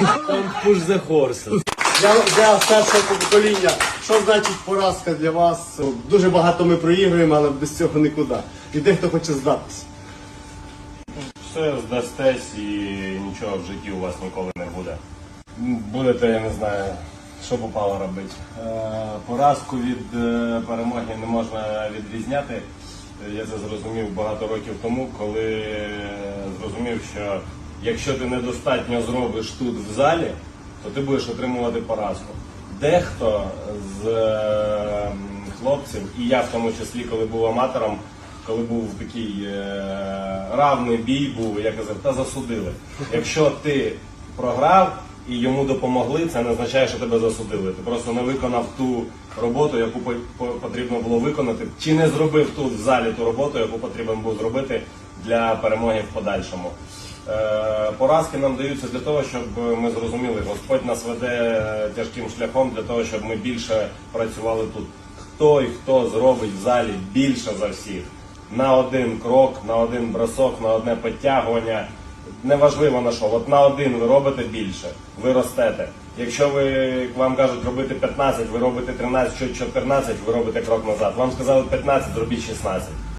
The horses. Для, для старшого покоління, що значить поразка для вас? Дуже багато ми проігруємо, але без цього нікуди. І дехто хоче здатися. Все здастесь і нічого в житті у вас ніколи не буде. Будете, я не знаю, що попало робити. Е, Поразку від е, перемоги не можна відрізняти. Я це зрозумів багато років тому, коли е, зрозумів, що якщо ти недостатньо зробиш тут в залі, то ти будеш отримувати поразку. Дехто з е, хлопців, і я в тому числі, коли був аматором, коли був такий е, равний бій, був, я казав, та засудили. Якщо ти програв і йому допомогли, це не означає, що тебе засудили. Ти просто не виконав ту роботу, яку по- по- потрібно було виконати, чи не зробив тут в залі ту роботу, яку потрібно був зробити для перемоги в подальшому. Е, Поразки нам даються для того, щоб ми зрозуміли, Господь нас веде тяжким шляхом для того, щоб ми більше працювали тут. Хто і хто зробить в залі більше за всіх на один крок, на один бросок, на одне підтягування. Неважливо на що, от на один ви робите більше, ви ростете. Якщо ви вам кажуть робити 15, ви робите 13 чи 14, ви робите крок назад. Вам сказали 15, зробіть 16.